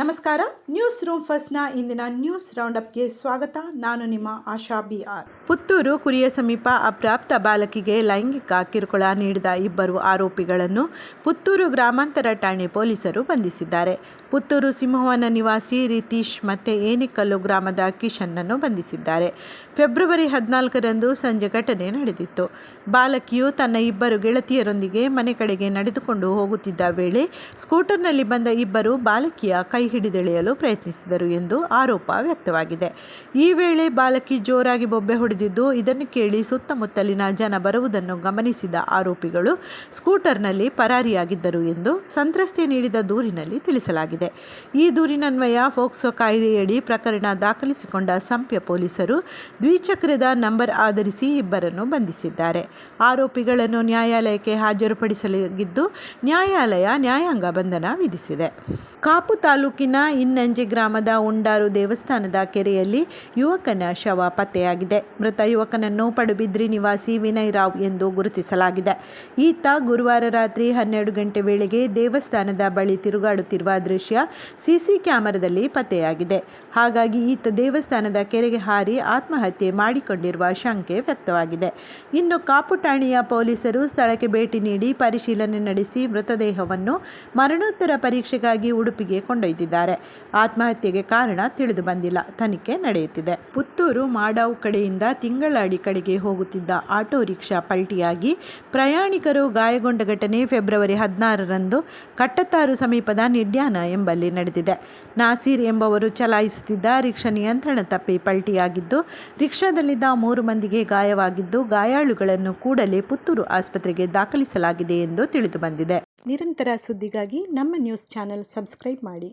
ನಮಸ್ಕಾರ. News room ಫಸ್ಟ್ನ ಇಂದಿನ news ರೌಂಡಪ್ಗೆ ಸ್ವಾಗತ. ನಾನು ನಿಮ್ಮ ಆಶಾ ಬಿ ಆರ್. ಪುತ್ತೂರು ಕುರಿಯ ಸಮೀಪ ಅಪ್ರಾಪ್ತ ಬಾಲಕಿಗೆ ಲೈಂಗಿಕ ಕಿರುಕುಳ ನೀಡಿದ ಇಬ್ಬರು ಆರೋಪಿಗಳನ್ನು ಪುತ್ತೂರು ಗ್ರಾಮಾಂತರ ಠಾಣೆ ಪೊಲೀಸರು ಬಂಧಿಸಿದ್ದಾರೆ. ಪುತ್ತೂರು ಸಿಂಹವನ ನಿವಾಸಿ ರಿತೀಶ್ ಮತ್ತು ಏನಿಕಲ್ಲು ಗ್ರಾಮದ ಕಿಶನ್ನನ್ನು ಬಂಧಿಸಿದ್ದಾರೆ. ಫೆಬ್ರವರಿ ಹದಿನಾಲ್ಕರಂದು ಸಂಜೆ ಘಟನೆ ನಡೆದಿತ್ತು. ಬಾಲಕಿಯು ತನ್ನ ಇಬ್ಬರು ಗೆಳತಿಯರೊಂದಿಗೆ ಮನೆ ಕಡೆಗೆ ನಡೆದುಕೊಂಡು ಹೋಗುತ್ತಿದ್ದ ವೇಳೆ ಸ್ಕೂಟರ್ನಲ್ಲಿ ಬಂದ ಇಬ್ಬರು ಬಾಲಕಿಯ ಕೈ ಹಿಡಿದೆಳೆಯಲು ಪ್ರಯತ್ನಿಸಿದರು ಎಂದು ಆರೋಪ ವ್ಯಕ್ತವಾಗಿದೆ. ಈ ವೇಳೆ ಬಾಲಕಿ ಜೋರಾಗಿ ಬೊಬ್ಬೆ ಹೊಡೆದಿದ್ದು ಇದನ್ನು ಕೇಳಿ ಸುತ್ತಮುತ್ತಲಿನ ಜನ ಬರುವುದನ್ನು ಗಮನಿಸಿದ ಆರೋಪಿಗಳು ಸ್ಕೂಟರ್ನಲ್ಲಿ ಪರಾರಿಯಾಗಿದ್ದರು ಎಂದು ಸಂತ್ರಸ್ತೆ ನೀಡಿದ ದೂರಿನಲ್ಲಿ ತಿಳಿಸಲಾಗಿದೆ. ಈ ದೂರಿನನ್ವಯ ಫೋಕ್ಸೋ ಕಾಯ್ದೆಯಡಿ ಪ್ರಕರಣ ದಾಖಲಿಸಿಕೊಂಡ ಸಂಪ್ಯ ಪೊಲೀಸರು ದ್ವಿಚಕ್ರದ ನಂಬರ್ ಆಧರಿಸಿ ಇಬ್ಬರನ್ನು ಬಂಧಿಸಿದ್ದಾರೆ. ಆರೋಪಿಗಳನ್ನು ನ್ಯಾಯಾಲಯಕ್ಕೆ ಹಾಜರುಪಡಿಸಲಾಗಿದ್ದು ನ್ಯಾಯಾಲಯ ನ್ಯಾಯಾಂಗ ಬಂಧನ ವಿಧಿಸಿದೆ. ಕಾಪು ತಾಲೂಕಿನ ಇನ್ನಂಜೆ ಗ್ರಾಮದ ಉಂಡಾರು ದೇವಸ್ಥಾನದ ಕೆರೆಯಲ್ಲಿ ಯುವಕನ ಶವ ಪತ್ತೆಯಾಗಿದೆ. ಮೃತ ಯುವಕನನ್ನು ಪಡುಬಿದ್ರಿ ನಿವಾಸಿ ವಿನಯ್ ರಾವ್ ಎಂದು ಗುರುತಿಸಲಾಗಿದೆ. ಈತ ಗುರುವಾರ ರಾತ್ರಿ ಹನ್ನೆರಡು ಗಂಟೆ ವೇಳೆಗೆ ದೇವಸ್ಥಾನದ ಬಳಿ ತಿರುಗಾಡುತ್ತಿರುವ ದೃಶ್ಯ ಸಿಸಿ ಕ್ಯಾಮೆರಾದಲ್ಲಿ ಪತ್ತೆಯಾಗಿದೆ. ಹಾಗಾಗಿ ಈತ ದೇವಸ್ಥಾನದ ಕೆರೆಗೆ ಹಾರಿ ಆತ್ಮಹತ್ಯೆ ಮಾಡಿಕೊಂಡಿರುವ ಶಂಕೆ ವ್ಯಕ್ತವಾಗಿದೆ. ಇನ್ನು ಕಾಪು ಠಾಣೆಯ ಪೊಲೀಸರು ಸ್ಥಳಕ್ಕೆ ಭೇಟಿ ನೀಡಿ ಪರಿಶೀಲನೆ ನಡೆಸಿ ಮೃತದೇಹವನ್ನು ಮರಣೋತ್ತರ ಪರೀಕ್ಷೆಗಾಗಿ ಉಡುಪಿಗೆ ಕೊಂಡೊಯ್ದಿದ್ದಾರೆ. ಆತ್ಮಹತ್ಯೆಗೆ ಕಾರಣ ತಿಳಿದು ಬಂದಿಲ್ಲ. ತನಿಖೆ ನಡೆಯುತ್ತಿದೆ. ಪುತ್ತೂರು ಮಾಡಾವ್ ಕಡೆಯಿಂದ ತಿಂಗಳಾಡಿ ಕಡೆಗೆ ಹೋಗುತ್ತಿದ್ದ ಆಟೋ ರಿಕ್ಷಾ ಪಲ್ಟಿಯಾಗಿ ಪ್ರಯಾಣಿಕರು ಗಾಯಗೊಂಡ ಘಟನೆ ಫೆಬ್ರವರಿ ಹದಿನಾರರಂದು ಕಟ್ಟತ್ತಾರು ಸಮೀಪದ ನಿಡ್ಯಾನ ಎಂಬಲ್ಲಿ ನಡೆದಿದೆ. ನಾಸೀರ್ ಎಂಬವರು ಚಲಾಯಿಸುತ್ತಿದ್ದ ರಿಕ್ಷಾ ನಿಯಂತ್ರಣ ತಪ್ಪಿ ಪಲ್ಟಿಯಾಗಿದ್ದು, ರಿಕ್ಷಾದಲ್ಲಿದ್ದ ಮೂರು ಮಂದಿಗೆ ಗಾಯವಾಗಿದ್ದು, ಗಾಯಾಳುಗಳನ್ನು ಕೂಡಲೇ ಪುತ್ತೂರು ಆಸ್ಪತ್ರೆಗೆ ದಾಖಲಿಸಲಾಗಿದೆ ಎಂದು ತಿಳಿದು ಬಂದಿದೆ. ನಿರಂತರ ಸುದ್ದಿಗಾಗಿ ನಮ್ಮ ನ್ಯೂಸ್ ಚಾನೆಲ್ ಸಬ್ಸ್ಕ್ರೈಬ್ ಮಾಡಿ.